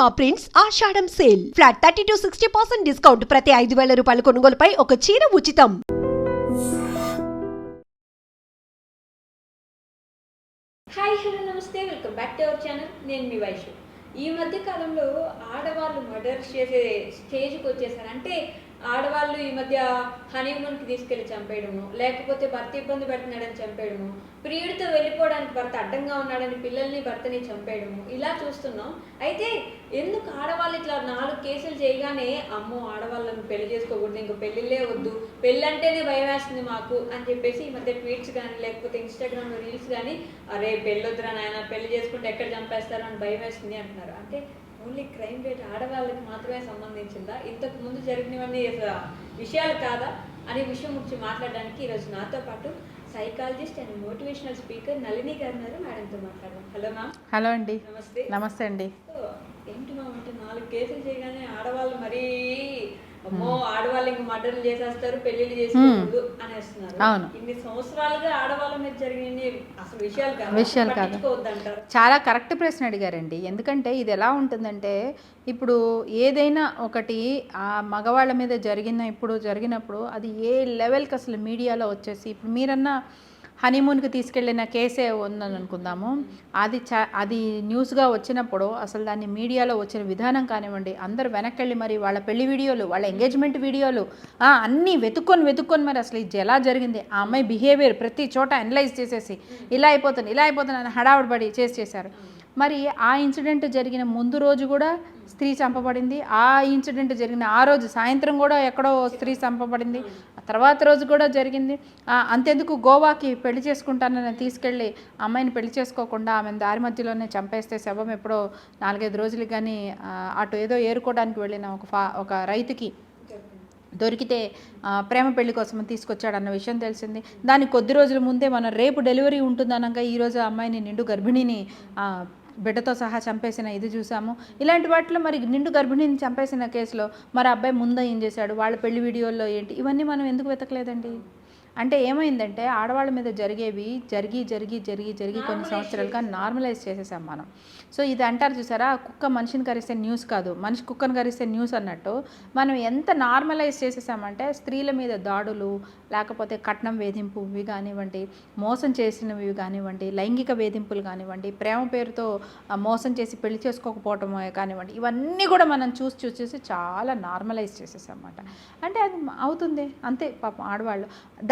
Cinema prints Ashadham sale. Flat thirty to sixty percent discount. ప్రతి ఐదు వేల రూపాయల కొనుగోలుపై ఒక చీర ఉచితం. హాయ్ హలో నమస్తే. Welcome back to our channel. నేను మీ వైషు ఈ మధ్య కాలంలో ఆడవాళ్ళు మర్డర్ చేసే స్టేజ్కి వచ్చేసారు. అంటే ఆడవాళ్ళు ఈ మధ్య హనీమూన్కి తీసుకెళ్ళి చంపేయడము లేకపోతే భర్త ఇబ్బంది పెడుతున్నాడని చంపేయడము ప్రియుడితో వెళ్ళిపోవడానికి భర్త అడ్డంగా ఉన్నాడని పిల్లల్ని భర్తని చంపేయడము ఇలా చూస్తున్నాం. అయితే ఎందుకు ఆడవాళ్ళు ఇట్లా నాలుగు కేసులు చేయగానే అమ్మో ఆడవాళ్ళను పెళ్ళి చేసుకోకూడదు ఇంక పెళ్ళిళ్ళే వద్దు పెళ్ళి అంటేనే భయం వేస్తుంది మాకు అని చెప్పేసి ఈ మధ్య ట్వీట్స్ కానీ లేకపోతే ఇన్స్టాగ్రామ్లో రీల్స్ కానీ అరే పెళ్ళొద్దురా నాయన పెళ్ళి చేసుకుంటే ఎక్కడ చంపేస్తారో అని భయం వేస్తుంది అంటున్నారు. అంటే ఓన్లీ క్రైమ్ రేట్ ఆడవాళ్ళకి మాత్రమే సంబంధించిందా? ఇంతకు ముందు జరిగినవన్నీ విషయాలు కాదా? అనే విషయం గురించి మాట్లాడడానికి ఈరోజు నాతో పాటు psychologist and motivational speaker Nalini గారు ఉన్నారు. మేడంతో మాట్లాడదాం. Hello ma'am. హలో అండి. నమస్తే. నమస్తే అండి. ఏంటి మ్యామ్ అంటే నాలుగు కేసులు చేయగానే ఆడవాళ్ళు మరీ అమ్మో ఆడవాళ్ళు ఇంక మర్డర్లు చేసేస్తారు పెళ్ళిళ్ళు అనేస్తున్నారు. అవును. ఇన్ని సంవత్సరాలుగా ఆడవాళ్ళ మీద జరిగిన అసలు విషయాలు కాదు. విషయాలు కాదు. చాలా కరెక్ట్ ప్రశ్న అడిగారండి. ఎందుకంటే ఇది ఎలా ఉంటుందంటే ఇప్పుడు ఏదైనా ఒకటి ఆ మగవాళ్ళ మీద జరిగిన ఇప్పుడు జరిగినప్పుడు అది ఏ లెవెల్కి అసలు మీడియాలో వచ్చేసి ఇప్పుడు మీరన్నా హనీమూన్కి తీసుకెళ్ళిన కేసే ఉందని అనుకుందాము. అది చా అది న్యూస్గా వచ్చినప్పుడు అసలు దాన్ని మీడియాలో వచ్చిన విధానం కానివ్వండి అందరూ వెనక్కి వెళ్ళి మరి వాళ్ళ పెళ్ళి వీడియోలు వాళ్ళ ఎంగేజ్మెంట్ వీడియోలు అన్నీ వెతుక్కొని వెతుక్కొని మరి అసలు ఇది ఎలా జరిగింది ఆ అమ్మాయి బిహేవియర్ ప్రతి చోట అనలైజ్ చేసేసి ఇలా అయిపోతుంది ఇలా అయిపోతుంది అని హడావుడిపడి చేసి చేశారు. మరి ఆ ఇన్సిడెంట్ జరిగిన ముందు రోజు కూడా స్త్రీ చంపబడింది ఆ ఇన్సిడెంట్ జరిగిన ఆ రోజు సాయంత్రం కూడా ఎక్కడో స్త్రీ చంపబడింది తర్వాత రోజు కూడా జరిగింది. అంతెందుకు గోవాకి పెళ్ళి చేసుకుంటానని తీసుకెళ్ళి అమ్మాయిని పెళ్ళి చేసుకోకుండా ఆమెను దారి మధ్యలోనే చంపేస్తే శవం ఎప్పుడో నాలుగైదు రోజులు కానీ అటు ఏదో ఏరుకోవడానికి వెళ్ళిన ఒక ఫా ఒక రైతుకి దొరికితే ప్రేమ పెళ్ళి కోసం తీసుకొచ్చాడన్న విషయం తెలిసింది. దానికి కొద్ది రోజుల ముందే మనం రేపు డెలివరీ ఉంటుందనగా ఈరోజు ఆ అమ్మాయిని నిండు గర్భిణిని బిడ్డతో సహా చంపేసిన ఇది చూసాము. ఇలాంటి వాటిలో మరి నిండు గర్భిణిని చంపేసిన కేసులో మరి అబ్బాయి ముందు ఏం చేశాడు? వాళ్ళ పెళ్ళి వీడియోల్లో ఏంటి? ఇవన్నీ మనం ఎందుకు వెతకలేదండి? అంటే ఏమైందంటే ఆడవాళ్ళ మీద జరిగేవి జరిగి జరిగి జరిగి జరిగి కొన్ని సంవత్సరాలుగా నార్మలైజ్ చేసేసాం మనం. సో ఇది అంటారు చూసారా కుక్క మనిషిని కరిస్తే న్యూస్ కాదు మనిషి కుక్కను కరిస్తే న్యూస్ అన్నట్టు మనం ఎంత నార్మలైజ్ చేసేసామంటే స్త్రీల మీద దాడులు లేకపోతే కట్నం వేధింపు ఇవి కానివ్వండి మోసం చేసినవి కానివ్వండి లైంగిక వేధింపులు కానివ్వండి ప్రేమ పేరుతో మోసం చేసి పెళ్ళి చేసుకోకపోవటం కానివ్వండి ఇవన్నీ కూడా మనం చూసి చూసి చూసి చాలా నార్మలైజ్ చేసేసామన్నమాట అంటే అది అవుతుంది. అంతే పాపం ఆడవాళ్ళు.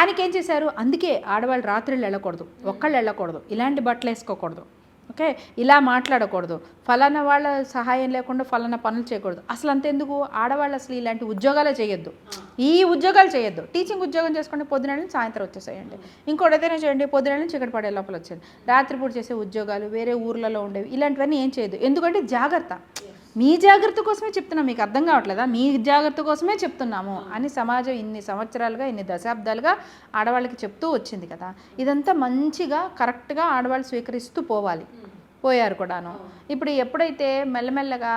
దానికి ఏం చేశారు? అందుకే ఆడవాళ్ళు రాత్రిళ్ళు వెళ్ళకూడదు. ఒక్కళ్ళు వెళ్ళకూడదు. ఇలాంటి బట్టలు వేసుకోకూడదు. ఓకే? ఇలా మాట్లాడకూడదు. ఫలానా వాళ్ళ సహాయం లేకుండా ఫలానా పనులు చేయకూడదు. అసలు అంతెందుకు? ఆడవాళ్ళు అసలు ఇలాంటి ఉద్యోగాలే చేయొద్దు. ఈ ఉద్యోగాలు చేయొద్దు. టీచింగ్ ఉద్యోగం చేసుకుంటే పొద్దున నుంచి సాయంత్రం వచ్చేసేయండి. ఇంకోటి ఏదైనా చేయండి. పొద్దున నుంచి ఇక్కడ పడే లోపల వచ్చేది రాత్రిపూట చేసే ఉద్యోగాలు వేరే ఊర్లలో ఉండేవి. ఇలాంటివన్నీ ఏం చేయదు ఎందుకంటే జాగ్రత్త. మీ జాగ్రత్త కోసమే చెప్తున్నాం. మీకు అర్థం కావట్లేదా? మీ జాగ్రత్త కోసమే చెప్తున్నాము అని సమాజం ఇన్ని సంవత్సరాలుగా ఇన్ని దశాబ్దాలుగా ఆడవాళ్ళకి చెప్తూ వచ్చింది కదా. ఇదంతా మంచిగా కరెక్ట్గా ఆడవాళ్ళు స్వీకరిస్తూ పోవాలి. పోయారు కూడాను. ఇప్పుడు ఎప్పుడైతే మెల్లమెల్లగా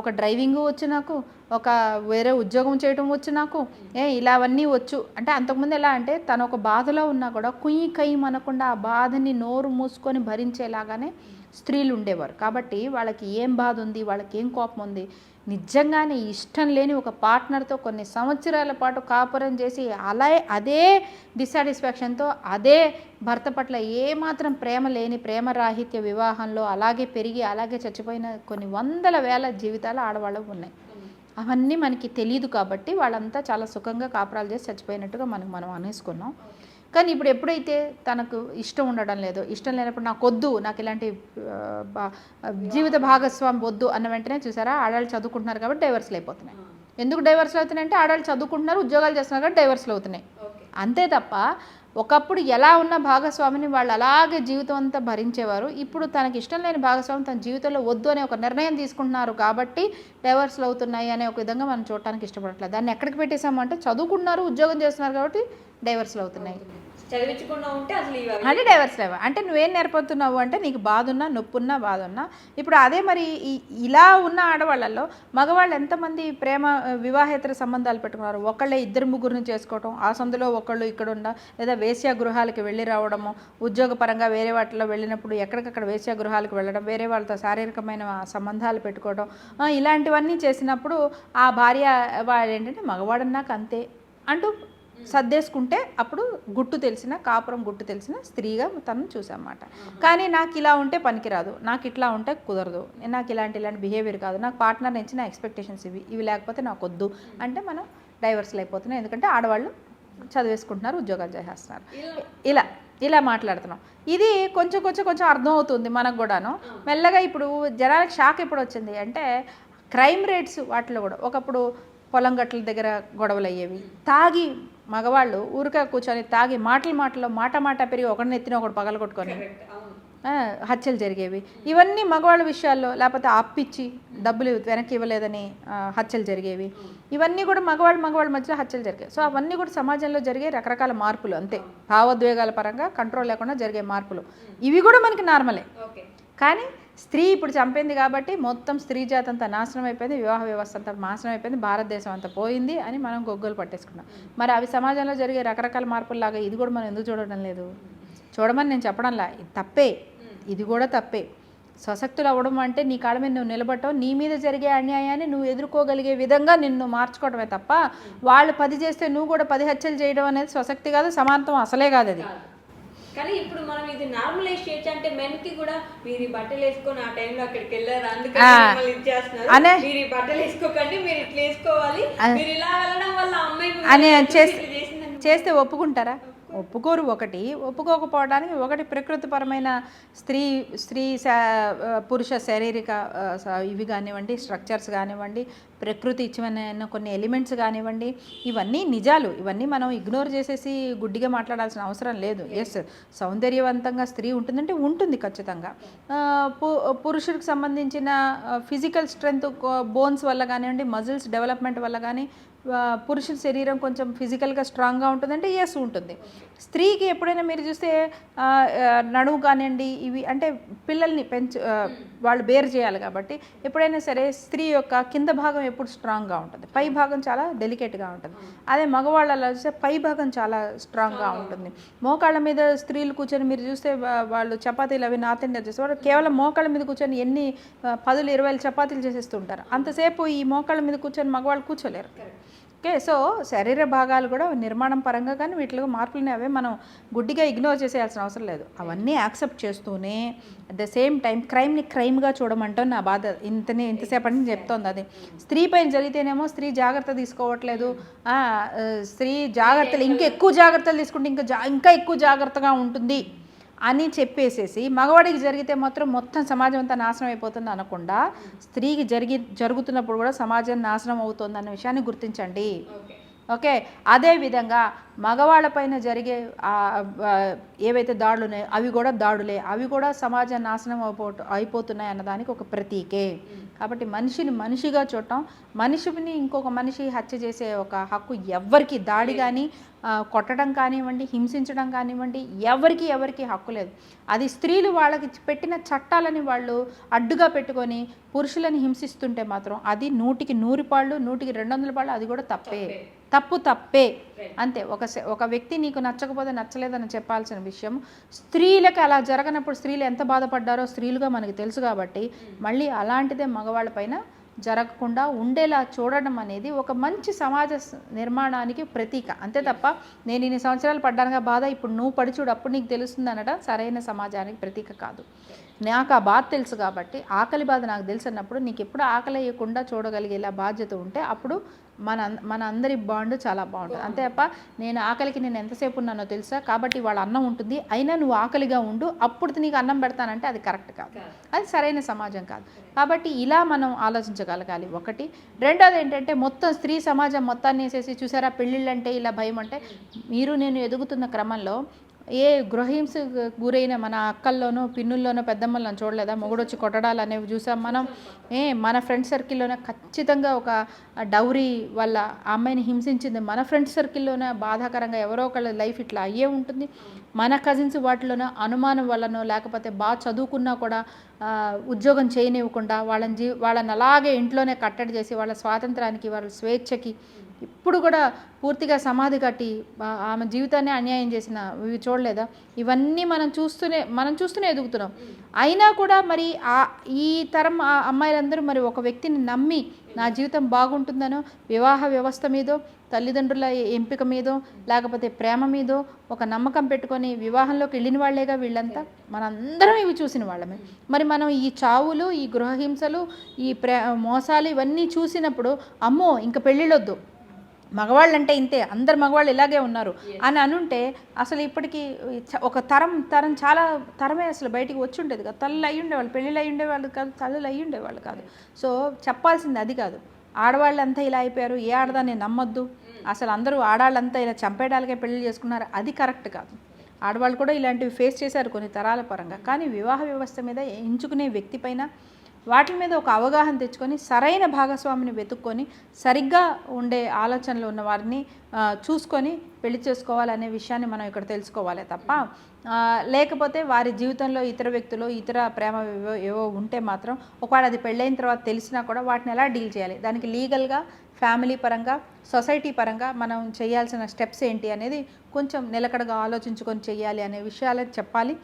ఒక డ్రైవింగ్ వచ్చు నాకు ఒక వేరే ఉద్యోగం చేయడం వచ్చు నాకు. ఏ ఇలా అవన్నీ వచ్చు. అంటే అంతకుముందు ఎలా అంటే తను ఒక బాధలో ఉన్నా కూడా కుయ్యి కయ్యి అనకుండా ఆ బాధని నోరు మూసుకొని భరించేలాగానే స్త్రీలు ఉండేవారు. కాబట్టి వాళ్ళకి ఏం బాధ ఉంది వాళ్ళకి ఏం కోపం ఉంది? నిజంగానే ఇష్టం లేని ఒక పార్ట్నర్తో కొన్ని సంవత్సరాల పాటు కాపురం చేసి అలా అదే డిసాటిస్ఫాక్షన్తో అదే భర్త పట్ల ఏమాత్రం ప్రేమ లేని ప్రేమ రాహిత్య వివాహంలో అలాగే పెరిగి అలాగే చచ్చిపోయిన కొన్ని వందల వేల జీవితాలు ఆడవాళ్ళు ఉన్నాయి. అవన్నీ మనకి తెలియదు కాబట్టి వాళ్ళంతా చాలా సుఖంగా కాపురాలు చేసి చచ్చిపోయినట్టుగా మనకు మనం అనేసుకున్నాం. కానీ ఇప్పుడు ఎప్పుడైతే తనకు ఇష్టం ఉండడం లేదో ఇష్టం లేనప్పుడు నాకు వద్దు నాకు ఇలాంటి జీవిత భాగస్వామి వద్దు అన్న వెంటనే చూసారా ఆడవాళ్ళు చదువుకుంటున్నారు కాబట్టి డైవర్స్లు అయిపోతున్నాయి. ఎందుకు డైవర్స్లు అవుతున్నాయి అంటే ఆడవాళ్ళు చదువుకుంటున్నారు ఉద్యోగాలు చేస్తున్నారు కాబట్టి డైవర్స్లు అవుతున్నాయి. అంతే తప్ప ఒకప్పుడు ఎలా ఉన్న భాగస్వామిని వాళ్ళు అలాగే జీవితం అంతా భరించేవారు. ఇప్పుడు తనకి ఇష్టం లేని భాగస్వామి తన జీవితంలో వద్దు అనే ఒక నిర్ణయం తీసుకుంటున్నారు కాబట్టి డైవర్స్లు అవుతున్నాయి అనే ఒక విధంగా మనం చూడటానికి ఇష్టపడట్లేదు. దాన్ని ఎక్కడికి పెట్టేశామంటే చదువుకుంటున్నారు ఉద్యోగం చేస్తున్నారు కాబట్టి డైవర్స్లు అవుతున్నాయి. చదివించకుండా ఉంటే అసలు అంటే డైవర్స్ లేవు? అంటే నువ్వేం నేర్పుతున్నావు అంటే నీకు బాధ ఉన్నా నొప్పి ఉన్నా బాధ ఉన్నా ఇప్పుడు అదే మరి ఈ- ఇలా ఉన్న ఆడవాళ్ళల్లో మగవాళ్ళు ఎంతమంది ప్రేమ వివాహేతర సంబంధాలు పెట్టుకున్నారు? ఒకళ్ళే ఇద్దరు ముగ్గురిని చేసుకోవటం ఆ సందులో ఒకళ్ళు ఇక్కడ ఉండ లేదా వేశ్యా గృహాలకి వెళ్ళి రావడము ఉద్యోగపరంగా వేరే వాటిలో వెళ్ళినప్పుడు ఎక్కడికక్కడ వేశ్యా గృహాలకు వెళ్ళడం వేరే వాళ్ళతో శారీరకమైన సంబంధాలు పెట్టుకోవడం ఇలాంటివన్నీ చేసినప్పుడు ఆ భార్య వాడు ఏంటంటే మగవాడన్నాక అంతే అంటూ సర్దేసుకుంటే అప్పుడు గుట్టు తెలిసిన కాపురం గుట్టు తెలిసిన స్త్రీగా తను చూసామాట కానీ నాకు ఇలా ఉంటే పనికిరాదు. నాకు ఇట్లా ఉంటే కుదరదు. నాకు ఇలాంటి ఇలాంటి బిహేవియర్ కాదు. నాకు పార్ట్నర్ నుంచి నా ఎక్స్పెక్టేషన్స్ ఇవి. ఇవి లేకపోతే నాకు వద్దు. అంటే మనం డైవర్స్లు అయిపోతున్నాం ఎందుకంటే ఆడవాళ్ళు చదివేసుకుంటున్నారు ఉద్యోగాలు చేసేస్తున్నారు. ఇలా ఇలా మాట్లాడుతున్నాం. ఇది కొంచెం కొంచెం కొంచెం అర్థం అవుతుంది మనకు కూడాను. మెల్లగా ఇప్పుడు జనాలకు షాక్ ఎప్పుడు వచ్చింది అంటే క్రైమ్ రేట్స్ వాటిలో కూడా. ఒకప్పుడు పొలం గట్ల దగ్గర గొడవలు అయ్యేవి. తాగి మగవాళ్ళు ఊరికే కూర్చొని తాగి మాటలు మాటల్లో మాట మాట పెరిగి ఒకడిని ఎత్తిన ఒకటి పగల కొట్టుకొని హత్యలు జరిగేవి. ఇవన్నీ మగవాళ్ళ విషయాల్లో లేకపోతే అప్పిచ్చి డబ్బులు వెనక్కి ఇవ్వలేదని హత్యలు జరిగేవి. ఇవన్నీ కూడా మగవాళ్ళు మగవాళ్ళ మధ్యలో హత్యలు జరిగాయి. సో అవన్నీ కూడా సమాజంలో జరిగే రకరకాల మార్పులు అంతే. భావోద్వేగాల పరంగా కంట్రోల్ లేకుండా జరిగే మార్పులు. ఇవి కూడా మనకి నార్మలే. కానీ స్త్రీ ఇప్పుడు చంపింది కాబట్టి మొత్తం స్త్రీ జాతి అంతా నాశనం అయిపోయింది వివాహ వ్యవస్థ అంతా నాశనం అయిపోయింది భారతదేశం అంతా పోయింది అని మనం గొగ్గలు పట్టేసుకున్నాం. మరి అవి సమాజంలో జరిగే రకరకాల మార్పుల్లాగా ఇది కూడా మనం ఎందుకు చూడడం లేదు? చూడమని నేను చెప్పడంలా తప్పే ఇది కూడా తప్పే. స్వశక్తులు అవ్వడం అంటే నీ కాళ్ళ మీద నువ్వు నిలబడటం నీ మీద జరిగే అన్యాయాన్ని నువ్వు ఎదుర్కోగలిగే విధంగా నిన్ను మార్చుకోవడమే తప్ప వాళ్ళు పది చేస్తే నువ్వు కూడా పది హత్యలు చేయడం అనేది స్వశక్తి కాదు సమానత్వం అసలే కాదు అది. కానీ ఇప్పుడు మనం ఇది నార్మలైజ్ చేయొచ్చు అంటే మెన్కి కూడా మీరు ఈ బట్టలు వేసుకొని ఆ టైంలో అక్కడికి వెళ్ళారు? అందుకని ఆ. మిమ్మల్ని ఇది చేస్తున్నారు. అనే- మీరు ఈ బట్టలు వేసుకోకండి మీరు ఇట్లా వేసుకోవాలి. మీరు ఇలా వెళ్ళడం వల్ల అమ్మాయి చేస్తే ఒప్పుకుంటారా? ఒప్పుకోరు ఒకటి. ఒప్పుకోకపోవడానికి ఒకటి ప్రకృతిపరమైన స్త్రీ స్త్రీ పురుష శారీరక ఇవి కానివ్వండి స్ట్రక్చర్స్ కానివ్వండి ప్రకృతి ఇచ్చిన కొన్ని ఎలిమెంట్స్ కానివ్వండి ఇవన్నీ నిజాలు. ఇవన్నీ మనం ఇగ్నోర్ చేసేసి గుడ్డిగా మాట్లాడాల్సిన అవసరం లేదు. ఎస్ సౌందర్యవంతంగా స్త్రీ ఉంటుందంటే ఉంటుంది ఖచ్చితంగా. పురుషుడికి సంబంధించిన ఫిజికల్ స్ట్రెంగ్త్ బోన్స్ వల్ల కానివ్వండి మజిల్స్ డెవలప్మెంట్ వల్ల కానీ పురుషుల శరీరం కొంచెం ఫిజికల్గా స్ట్రాంగ్గా ఉంటుందంటే ఎస్ ఉంటుంది. స్త్రీకి ఎప్పుడైనా మీరు చూస్తే నడుము కానివ్వండి ఇవి అంటే పిల్లల్ని పెంచు వాళ్ళు బేర్ చేయాలి కాబట్టి ఎప్పుడైనా సరే స్త్రీ యొక్క కింద భాగం ఎప్పుడు స్ట్రాంగ్గా ఉంటుంది. పై భాగం చాలా డెలికేట్గా ఉంటుంది. అదే మగవాళ్ళలో చూస్తే పై భాగం చాలా స్ట్రాంగ్గా ఉంటుంది. మోకాళ్ళ మీద స్త్రీలు కూర్చొని మీరు చూస్తే వాళ్ళు చపాతీలు అవి నార్త్ ఇండియా చేస్తే వాళ్ళు కేవలం మోకాళ్ళ మీద కూర్చొని ఎన్ని పదులు ఇరవై చపాతీలు చేసేస్తుంటారు. అంతసేపు ఈ మోకాళ్ళ మీద కూర్చొని మగవాళ్ళు కూర్చోలేరు. ఓకే సో శరీర భాగాలు కూడా నిర్మాణం పరంగా కానీ వీటిలో మార్పులని అవే మనం గుడ్డిగా ఇగ్నోర్ చేసేయాల్సిన అవసరం లేదు. అవన్నీ యాక్సెప్ట్ చేస్తూనే అట్ ద సేమ్ టైం క్రైమ్ని క్రైమ్గా చూడమంటాం నా బాధ. ఇంతనే ఇంతసేపటి నుంచి చెప్తోంది అది. స్త్రీ పైన జరిగితేనేమో స్త్రీ జాగ్రత్త తీసుకోవట్లేదు. స్త్రీ జాగ్రత్తలు ఇంకా ఎక్కువ జాగ్రత్తలు తీసుకుంటే ఇంకా ఇంకా ఎక్కువ జాగ్రత్తగా ఉంటుంది. అని చెప్పేసేసి మగవాడికి జరిగితే మాత్రం మొత్తం సమాజం అంతా నాశనం అయిపోతుంది అనకుండా స్త్రీకి జరిగి జరుగుతున్నప్పుడు కూడా సమాజం నాశనం అవుతుంది అన్న విషయాన్ని గుర్తించండి. ఓకే. అదేవిధంగా మగవాళ్ళపైన జరిగే ఏవైతే దాడులు ఉన్నాయో అవి కూడా దాడులే. అవి కూడా సమాజం నాశనం అయిపో అయిపోతున్నాయి అన్నదానికి ఒక ప్రతీకే. కాబట్టి మనిషిని మనిషిగా చూడటం మనిషిని ఇంకొక మనిషి హత్య చేసే ఒక హక్కు ఎవ్వరికి దాడి కానీ కొట్టడం కానివ్వండి హింసించడం కానివ్వండి ఎవరికి ఎవరికి హక్కు లేదు. అది స్త్రీలు వాళ్ళకి పెట్టిన చట్టాలని వాళ్ళు అడ్డుగా పెట్టుకొని పురుషులని హింసిస్తుంటే మాత్రం అది నూటికి నూరు పాళ్ళు నూటికి రెండు వందల పాళ్ళు అది కూడా తప్పే. తప్పు తప్పే. అంతే. ఒక ఒక వ్యక్తి నీకు నచ్చకపోతే నచ్చలేదని చెప్పాల్సిన విషయం స్త్రీలకు అలా జరగనప్పుడు స్త్రీలు ఎంత బాధపడ్డారో స్త్రీలుగా మనకి తెలుసు కాబట్టి మళ్ళీ అలాంటిదే మగవాళ్ళ పైన జరగకుండా ఉండేలా చూడడం అనేది ఒక మంచి సమాజ నిర్మాణానికి ప్రతీక. అంతే తప్ప నేను ఇన్ని సంవత్సరాలు పడ్డానుగా బాధ ఇప్పుడు నువ్వు పడి చూడు అప్పుడు నీకు తెలుస్తుంది అనడం సరైన సమాజానికి ప్రతీక కాదు. నాకు ఆ బాధ తెలుసు కాబట్టి ఆకలి బాధ నాకు తెలుసు అన్నప్పుడు నీకు ఎప్పుడు ఆకలి వేయకుండా చూడగలిగేలా బాధ్యత ఉంటే అప్పుడు మన మన అందరి బాండ్ చాలా బాగుంటుంది. అంతే తప్ప నేను ఆకలికి నేను ఎంతసేపు ఉన్నానో తెలుసా? కాబట్టి వాళ్ళ అన్నం ఉంటుంది. అయినా నువ్వు ఆకలిగా ఉండు. అప్పుడు నీకు అన్నం పెడతానంటే అది కరెక్ట్ కాదు. అది సరైన సమాజం కాదు. కాబట్టి ఇలా మనం ఆలోచించగలగాలి. ఒకటి. రెండోది ఏంటంటే మొత్తం స్త్రీ సమాజం మొత్తాన్ని వేసేసి చూసారా? పెళ్ళిళ్ళు అంటే ఇలా భయం అంటే మీరు నేను ఎదుగుతున్న క్రమంలో ఏ గృహహింస గురైన మన అక్కల్లోనో పిన్నుల్లోనో పెద్దమ్మలను చూడలేదా? మొగుడొచ్చి కొట్టడాలు అనేవి చూసాం మనం. ఏ మన ఫ్రెండ్ సర్కిల్లోనే ఖచ్చితంగా ఒక డౌరీ వల్ల అమ్మాయిని హింసించింది మన ఫ్రెండ్ సర్కిల్లోనే బాధాకరంగా ఎవరో ఒకళ్ళ లైఫ్ ఇట్లా అయ్యే ఉంటుంది. మన కజిన్స్ వాటిలోనో అనుమానం వల్లనో లేకపోతే బాగా చదువుకున్నా కూడా ఉద్యోగం చేయనివ్వకుండా వాళ్ళని జీ వాళ్ళని అలాగే ఇంట్లోనే కట్టడి చేసి వాళ్ళ స్వాతంత్రానికి వాళ్ళ స్వేచ్ఛకి ఇప్పుడు కూడా పూర్తిగా సమాధి కట్టి ఆమె జీవితాన్ని అన్యాయం చేసిన ఇవి చూడలేదా? ఇవన్నీ మనం చూస్తూనే మనం చూస్తూనే ఎదుగుతున్నాం. అయినా కూడా మరి ఆ ఈ తరం ఆ అమ్మాయిలందరూ మరి ఒక వ్యక్తిని నమ్మి నా జీవితం బాగుంటుందనో వివాహ వ్యవస్థ మీదో తల్లిదండ్రుల ఎంపిక మీదో లేకపోతే ప్రేమ మీదో ఒక నమ్మకం పెట్టుకొని వివాహంలోకి వెళ్ళిన వాళ్ళేగా వీళ్ళంతా? మనందరం ఇవి చూసిన వాళ్ళమే. మరి మనం ఈ చావులు ఈ గృహహింసలు ఈ ప్రే మోసాలు ఇవన్నీ చూసినప్పుడు అమ్మో ఇంక పెళ్ళిళ్ళొద్దు. మగవాళ్ళు అంటే ఇంతే అందరు మగవాళ్ళు ఇలాగే ఉన్నారు అని అనుంటే అసలు ఇప్పటికీ ఒక తరం తరం చాలా తరమే అసలు బయటికి వచ్చి ఉండేది కదా. తల్లు అయ్యి ఉండేవాళ్ళు పెళ్ళిళ్ళు అయ్యి ఉండేవాళ్ళు కాదు తల్లులు అయ్యి ఉండేవాళ్ళు కాదు. సో చెప్పాల్సింది అది కాదు. ఆడవాళ్ళు అంతా ఇలా అయిపోయారు ఏ ఆడదాన్ని నమ్మొద్దు. అసలు అందరూ ఆడవాళ్ళంతా ఇలా చంపేయడానికే పెళ్ళి చేసుకున్నారు అది కరెక్ట్ కాదు. ఆడవాళ్ళు కూడా ఇలాంటివి ఫేస్ చేశారు కొన్ని తరాల పరంగా. కానీ వివాహ వ్యవస్థ మీద ఎంచుకునే వ్యక్తి పైన వాటి మీద ఒక అవగాహన తెచ్చుకొని సరైన భాగస్వామిని వెతుక్కొని సరిగ్గా ఉండే ఆలోచనలు ఉన్న వారిని చూసుకొని పెళ్ళి చేసుకోవాలనే విషయాన్ని మనం ఇక్కడ తెలుసుకోవాలి తప్ప లేకపోతే వారి జీవితంలో ఇతర వ్యక్తులు ఇతర ప్రేమ ఏవో ఏవో ఉంటే మాత్రం ఒకవేళ అది పెళ్ళైన తర్వాత తెలిసినా కూడా వాటిని ఎలా డీల్ చేయాలి? దానికి లీగల్గా ఫ్యామిలీ పరంగా సొసైటీ పరంగా మనం చేయాల్సిన స్టెప్స్ ఏంటి అనేది కొంచెం నిలకడగా ఆలోచించుకొని చేయాలి అనే విషయాలే చెప్పాలి.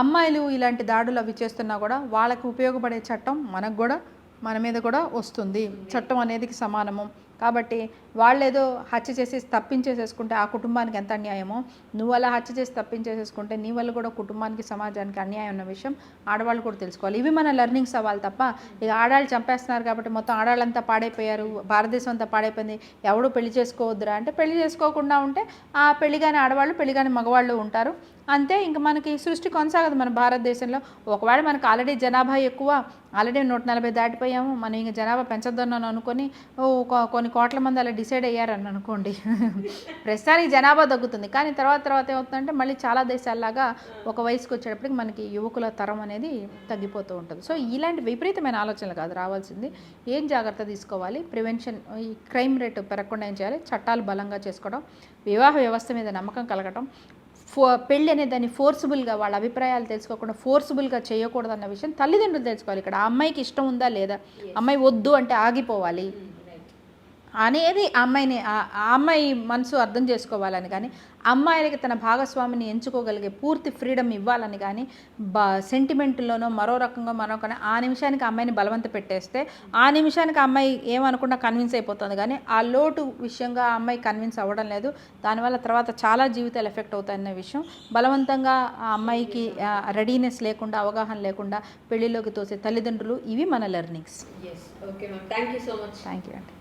అమ్మాయిలు ఇలాంటి దాడులు అవి చేస్తున్నా కూడా వాళ్ళకు ఉపయోగపడే చట్టం మనకు కూడా మన మీద కూడా వస్తుంది. చట్టం అనేది సమానము. కాబట్టి వాళ్ళేదో హత్య చేసి తప్పించేసేసుకుంటే ఆ కుటుంబానికి ఎంత అన్యాయమో? నువ్వు అలా హత్య చేసి తప్పించేసేసుకుంటే నీ వల్ల కూడా కుటుంబానికి సమాజానికి అన్యాయం ఉన్న విషయం ఆడవాళ్ళు కూడా తెలుసుకోవాలి. ఇవి మన లెర్నింగ్స్ అవ్వాలి తప్ప ఇక ఆడవాళ్ళు చంపేస్తున్నారు కాబట్టి మొత్తం ఆడవాళ్ళంతా పాడైపోయారు భారతదేశం అంతా పాడైపోయింది ఎవడు పెళ్ళి చేసుకోవద్దురా అంటే పెళ్ళి చేసుకోకుండా ఉంటే ఆ పెళ్ళి కాని ఆడవాళ్ళు పెళ్ళిగాని మగవాళ్ళు ఉంటారు. అంతే ఇంక మనకి సృష్టి కొనసాగదు మన భారతదేశంలో. ఒకవేళ మనకు ఆల్రెడీ జనాభా ఎక్కువ ఆల్రెడీ నూట నలభై దాటిపోయాము మనం ఇంకా జనాభా పెంచొద్దన్నాను అనుకొని ఓ కొన్ని కోట్ల మంది అలా డిసైడ్ అయ్యారని అనుకోండి. ప్రస్తుతానికి జనాభా తగ్గుతుంది. కానీ తర్వాత తర్వాత ఏమవుతుందంటే మళ్ళీ చాలా దేశాల్లాగా ఒక వయసుకు వచ్చేటప్పటికి మనకి యువకుల తరం అనేది తగ్గిపోతూ ఉంటుంది. సో ఇలాంటి విపరీతమైన ఆలోచనలు కాదు రావాల్సింది. ఏం జాగ్రత్త తీసుకోవాలి? ప్రివెన్షన్ ఈ క్రైమ్ రేటు పెరగకుండా ఏం చేయాలి? చట్టాలు బలంగా చేసుకోవడం వివాహ వ్యవస్థ మీద నమ్మకం కలగటం ఫో పెళ్ళి అనే దాన్ని ఫోర్సుబుల్గా వాళ్ళ అభిప్రాయాలు తెలుసుకోకుండా ఫోర్సుబుల్గా చేయకూడదన్న విషయం తల్లిదండ్రులు తెలుసుకోవాలి. ఇక్కడ ఆ అమ్మాయికి ఇష్టం ఉందా లేదా? అమ్మాయి వద్దు అంటే ఆగిపోవాలి. అనేది అమ్మాయిని అమ్మాయి మనసు అర్థం చేసుకోవాలని కానీ అమ్మాయిలకి తన భాగస్వామిని ఎంచుకోగలిగే పూర్తి ఫ్రీడమ్ ఇవ్వాలని కానీ బా సెంటిమెంట్లోనో మరో రకంగా మరొక ఆ నిమిషానికి అమ్మాయిని బలవంత పెట్టేస్తే ఆ నిమిషానికి అమ్మాయి ఏమనుకున్నా కన్విన్స్ అయిపోతుంది కానీ ఆ లోటు విషయంగా ఆ అమ్మాయి కన్విన్స్ అవ్వడం లేదు. దానివల్ల తర్వాత చాలా జీవితాలు ఎఫెక్ట్ అవుతాయన్న విషయం. బలవంతంగా ఆ అమ్మాయికి రెడీనెస్ లేకుండా అవగాహన లేకుండా పెళ్ళిలోకి తోసే తల్లిదండ్రులు ఇవి మన learnings okay thank you so much thank you అండి